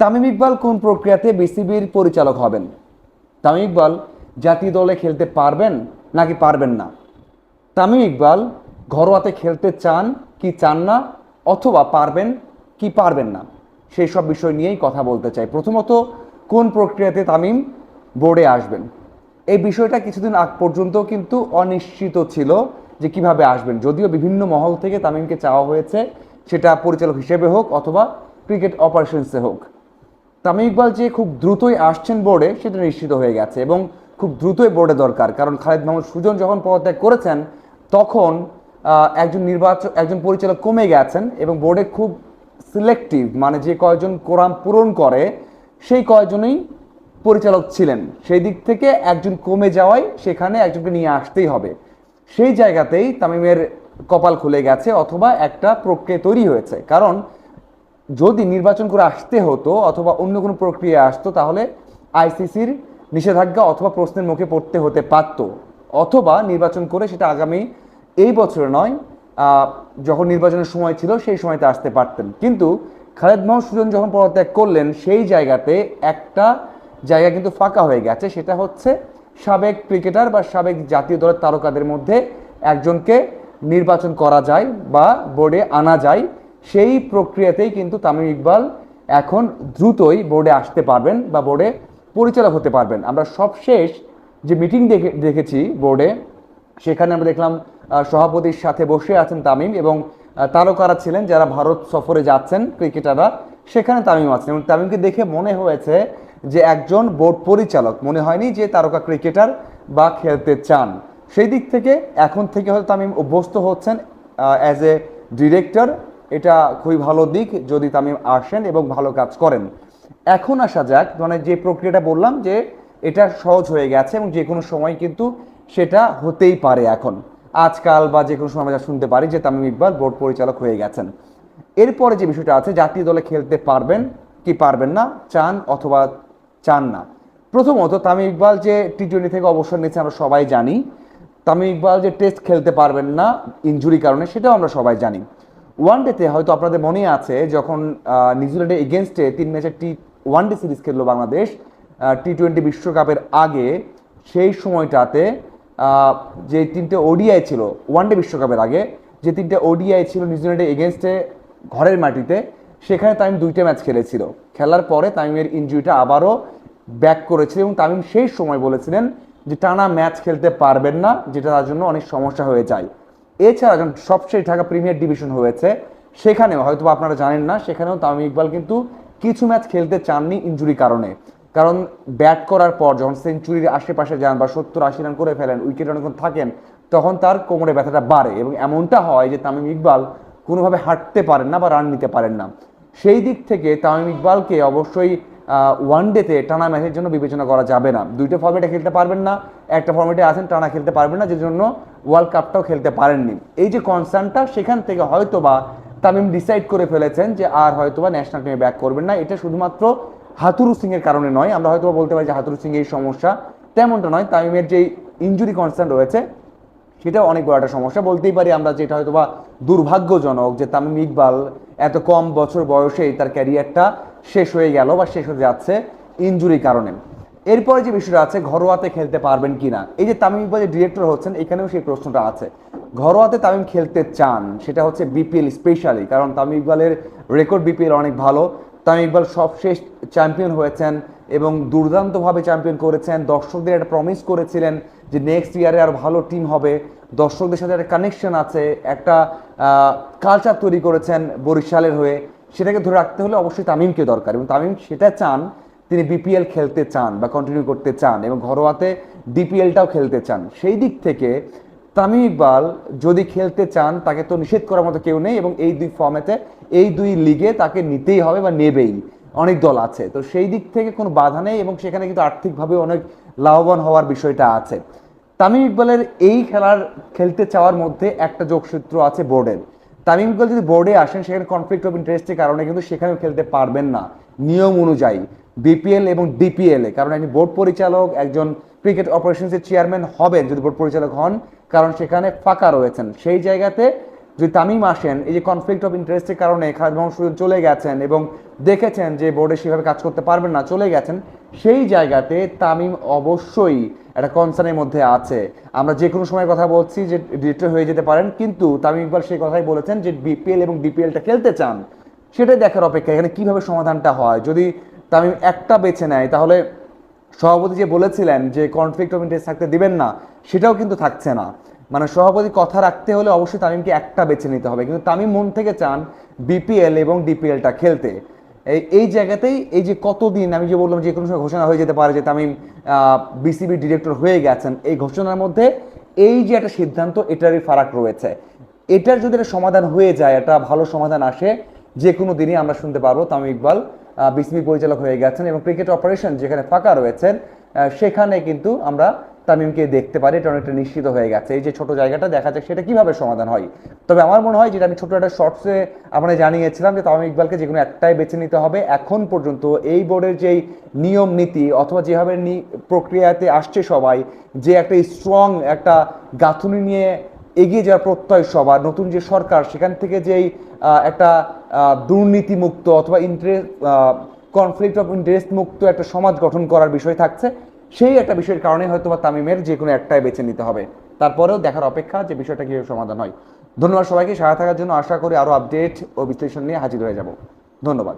তামিম ইকবাল কোন প্রক্রিয়াতে বিসিবির পরিচালক হবেন? তামিম ইকবাল জাতীয় দলে খেলতে পারবেন নাকি পারবেন না? তামিম ইকবাল ঘরোয়াতে খেলতে চান কি চান না অথবা পারবেন কি পারবেন না? সেই সব বিষয় নিয়েই কথা বলতে চাই। প্রথমত, কোন প্রক্রিয়াতে তামিম বোর্ডে আসবেন? এই বিষয়টা কিছুদিন আগ পর্যন্ত কিন্তু অনিশ্চিত ছিল যে কীভাবে আসবেন। যদিও বিভিন্ন মহল থেকে তামিমকে চাওয়া হয়েছে, সেটা পরিচালক হিসেবে হোক অথবা ক্রিকেট অপারেশনসে হোক। তামিম ইকবাল যে খুব দ্রুতই আসছেন বোর্ডে সেটা নিশ্চিত হয়ে গেছে এবং খুব দ্রুতই বোর্ডে দরকার। কারণ খালেদ মাহমুদ সুজন যখন পদত্যাগ করেছেন, তখন একজন নির্বাচক, একজন পরিচালক কমে গেছেন এবং বোর্ডে খুব সিলেক্টিভ মানে যে কয়জন কোরাম পূরণ করে, সেই কয়জনই পরিচালক ছিলেন। সেই দিক থেকে একজন কমে যাওয়ায় সেখানে একজনকে নিয়ে আসতেই হবে। সেই জায়গাতেই তামিমের কপাল খুলে গেছে অথবা একটা প্রক্রিয়া তৈরি হয়েছে। কারণ যদি নির্বাচন করে আসতে হতো অথবা অন্য কোনো প্রক্রিয়া আসতো, তাহলে আইসিসির নিষেধাজ্ঞা অথবা প্রশ্নের মুখে পড়তে হতে পারত। অথবা নির্বাচন করে সেটা আগামী এই বছরে নয় যখন নির্বাচনের সময় ছিল সেই সময়তে আসতে পারতেন। কিন্তু খালেদ মাহমুদ সুজন যখন পদত্যাগ করলেন, সেই জায়গাতে একটা জায়গা কিন্তু ফাঁকা হয়ে গেছে, সেটা হচ্ছে সাবেক ক্রিকেটার বা সাবেক জাতীয় দলের তারকাদের মধ্যে একজনকে নির্বাচন করা যায় বা বোর্ডে আনা যায়। সেই প্রক্রিয়াতেই কিন্তু তামিম ইকবাল এখন দ্রুতই বোর্ডে আসতে পারবেন বা বোর্ডে পরিচালক হতে পারবেন। আমরা সবশেষ যে মিটিং দেখে দেখেছি বোর্ডে, সেখানে আমরা দেখলাম সভাপতির সাথে বসে আছেন তামিম এবং তারকারা ছিলেন যারা ভারত সফরে যাচ্ছেন, ক্রিকেটাররা, সেখানে তামিম আছেন। এবং তামিমকে দেখে মনে হয়েছে যে একজন বোর্ড পরিচালক। মনে হয়নি যে তারকা ক্রিকেটার বা খেলতে চান। সেই দিক থেকে এখন থেকে হয়তো তামিম অভ্যস্ত হচ্ছেন অ্যাজ এ ডিরেক্টর এটা খুবই ভালো দিক যদি তামিম আসেন এবং ভালো কাজ করেন। এখন আসা যাক মানে যে প্রক্রিয়াটা বললাম যে এটা সহজ হয়ে গেছে এবং যে কোনো সময় কিন্তু সেটা হতেই পারে এখন। আজকাল বা যে কোনো সময় আমরা শুনতে পারি যে তামিম ইকবাল বোর্ড পরিচালক হয়ে গেছেন। এরপরে যে বিষয়টা আছে, জাতীয় দলে খেলতে পারবেন কি পারবেন না, চান অথবা চান না। প্রথমত তামিম ইকবাল যে টি টোয়েন্টি থেকে অবসর নিচ্ছে আমরা সবাই জানি। তামিম ইকবাল যে টেস্ট খেলতে পারবেন না, ইনজুরি কারণে সেটাও আমরা সবাই জানি। ওয়ান ডেতে হয়তো আপনাদের মনে আছে যখন নিউজিল্যান্ডের এগেনস্টে তিন ম্যাচের টি ওয়ান ডে সিরিজ খেললো বাংলাদেশ টি টোয়েন্টি বিশ্বকাপের আগে, সেই সময়টাতে যে তিনটে ওডিআই ছিল ওয়ান ডে বিশ্বকাপের আগে, যে তিনটে ওডিআই ছিল নিউজিল্যান্ডের এগেনস্টে ঘরের মাটিতে, সেখানে তামিম দুইটা ম্যাচ খেলেছিল। খেলার পরে তামিমের ইনজুরিটা আবারও ব্যাক করেছিল এবং তামিম সেই সময় বলেছিলেন যে টানা ম্যাচ খেলতে পারবেন না, যেটা তার জন্য অনেক সমস্যা হয়ে যায়। এছাড়া যখন সবচেয়ে ঢাকা প্রিমিয়ার ডিভিশন হয়েছে, সেখানেও হয়তো আপনারা জানেন না, সেখানেও তামিম ইকবাল কিন্তু কিছু ম্যাচ খেলতে চাননি ইনজুরি কারণে। কারণ ব্যাট করার পর যখন সেঞ্চুরির আশেপাশে যান বা সত্তর আশি রান করে ফেলেন উইকেট অনেকক্ষণ থাকেন, তখন তার কোমরে ব্যথাটা বাড়ে এবং এমনটা হয় যে তামিম ইকবাল কোনোভাবে হাঁটতে পারেন না বা রান নিতে পারেন না। সেই দিক থেকে তামিম ইকবালকে অবশ্যই ওয়ান ডেতে টানা ম্যাচের জন্য বিবেচনা করা যাবে না। দুইটা ফর্মেটে খেলতে পারবেন না, একটা ফর্মেটে আছেন, টানা খেলতে পারবেন না যে জন্য ওয়ার্ল্ড কাপটাও খেলতে পারেননি। এই যে কনসার্নটা সেখান থেকে হয়তো বা তামিম ডিসাইড করে ফেলেছেন যে আর হয়তো বা ন্যাশনাল টিমে ব্যাক করবেন না। এটা শুধুমাত্র হাতুরু সিং এর কারণে নয়। আমরা হয়তো বলতে পারি যে হাতুরু সিং এই সমস্যা তেমনটা নয়। তামিমের যেই ইঞ্জুরি কনসার্ন রয়েছে, সেটাও অনেক বড় একটা সমস্যা। বলতেই পারি আমরা যেটা হয়তো বা দুর্ভাগ্যজনক যে তামিম ইকবাল এত কম বছর বয়সেই তার ক্যারিয়ারটা শেষ হয়ে গেল বা শেষ হয়ে যাচ্ছে ইনজুরি কারণে। এরপরে যে বিষয়টা আছে, ঘরোয়াতে খেলতে পারবেন কিনা? এই যে তামিম ইকবাল যে ডিরেক্টর হচ্ছেন, এখানেও সেই প্রশ্নটা আছে। ঘরোয়াতে তামিম খেলতে চান, সেটা হচ্ছে বিপিএল স্পেশালি কারণ তামিম ইকবালের রেকর্ড বিপিএল অনেক ভালো। তামিম ইকবাল সবশেষ চ্যাম্পিয়ন হয়েছেন এবং দুর্দান্তভাবে চ্যাম্পিয়ন করেছেন। দর্শকদের একটা প্রমিস করেছিলেন যে নেক্সট ইয়ারে আর ভালো টিম হবে। দর্শকদের সাথে একটা কানেকশন আছে, একটা কালচার তৈরি করেছেন বরিশালের হয়ে। সেটাকে ধরে রাখতে হলে অবশ্যই তামিমকে দরকার এবং তামিম সেটা চান। তিনি বিপিএল খেলতে চান বা কন্টিনিউ করতে চান এবং ঘরোয়াতে ডিপিএলটাও খেলতে চান। সেই দিক থেকে তামিম ইকবাল যদি খেলতে চান, তাকে তো নিষেধ করার মতো কেউ নেই এবং এই দুই ফর্মেতে এই দুই লিগে তাকে নিতেই হবে বা নেবেই। অনেক দল আছে। তো সেই দিক থেকে কোনো বাধা নেই এবং সেখানে কিন্তু আর্থিকভাবে অনেক লাভবান হওয়ার বিষয়টা আছে। তামিম ইকবালের এই খেলার, খেলতে চাওয়ার মধ্যে একটা যোগসূত্র আছে বোর্ডের। তামিম ইকবাল যদি বোর্ডে আসেন, সেখানে কনফ্লিক্ট অফ ইন্টারেস্টের কারণে কিন্তু সেখানেও খেলতে পারবেন না। নিয়ম অনুযায়ী বিপিএল এবং ডিপিএল কারণ একজন বোর্ড পরিচালক, একজন ক্রিকেট অপারেশনসের চেয়ারম্যান হবেন যদি বোর্ড পরিচালক হন, কারণ সেখানে ফাঁকা রয়েছেন। সেই জায়গাতে যদি তামিম আসেন, এই যে কনফ্লিক্ট অফ ইন্টারেস্টের কারণে খালেদ মোহাম্মদ সুজন চলে গেছেন এবং দেখেছেন যে বোর্ডে সেভাবে কাজ করতে পারবেন না, চলে গেছেন, সেই জায়গাতে তামিম অবশ্যই একটা কনসার্নের মধ্যে আছে। আমরা যে কোনো সময় কথা বলছি যে ডিরেক্টর হয়ে যেতে পারেন, কিন্তু তামিম ইকবাল সেই কথাই বলেছেন যে বিপিএল এবং ডিপিএলটা খেলতে চান। সেটাই দেখার অপেক্ষা, এখানে কীভাবে সমাধানটা হয়? যদি তামিম একটা বেছে নেয়, তাহলে সভাপতি যে বলেছিলেন যে কনফ্লিক্ট অফ ইন্টারেস্ট থাকতে দিবেন না, সেটাও কিন্তু থাকছে না। মানে সভাপতি কথা রাখতে হলে অবশ্যই তামিমকে একটা বেছে নিতে হবে। কিন্তু তামিম মন থেকে চান বিপিএল এবং ডিপিএলটা খেলতে। এই এই জায়গাতেই এই যে কতদিন, আমি যে বললাম যে কোনো সময় ঘোষণা হয়ে যেতে পারে যে তামিম বিসিবি ডিরেক্টর হয়ে গেছেন, এই ঘোষণার মধ্যে এই যে একটা সিদ্ধান্ত, এটারই ফারাক রয়েছে। এটার যদি একটা সমাধান হয়ে যায়, একটা ভালো সমাধান আসে, যে কোনো দিনই আমরা শুনতে পারব তামিম ইকবাল বিসিবি পরিচালক হয়ে গেছেন এবং ক্রিকেট অপারেশন যেখানে ফাঁকা রয়েছেন সেখানে কিন্তু আমরা তামিমকে দেখতে পারে, এটা অনেকটা নিশ্চিত হয়ে গেছে। এই যে ছোট জায়গাটা দেখা যাক সেটা কীভাবে সমাধান হয়। তবে আমার মনে হয়, যেটা আমি ছোট একটা শর্টসে আপনাদের জানিয়েছিলাম যে তামিম ইকবালকে যে কোনো একটাই বেছে নিতে হবে, এখন পর্যন্ত এই বোর্ডের যেই নিয়ম নীতি অথবা যেভাবে প্রক্রিয়াতে আসছে সবাই, যে একটা স্ট্রং একটা গাঁথুনি নিয়ে এগিয়ে যাওয়ার প্রত্যয় সবার, নতুন যে সরকার, সেখান থেকে যেই একটা দুর্নীতিমুক্ত অথবা ইন্টারেস্ট কনফ্লিক্ট অফ ইন্টারেস্ট মুক্ত একটা সমাজ গঠন করার বিষয় থাকছে সেই একটা বিষয়ের কারণে হয়তো বা তামিমের যে কোনো একটাই বেছে নিতে হবে। তারপরেও দেখার অপেক্ষা যে বিষয়টা কীভাবে সমাধান হয়। ধন্যবাদ সবাইকে সারা থাকার জন্য আশা করি আরও আপডেট ও বিশ্লেষণ নিয়ে হাজির হয়ে যাব। ধন্যবাদ।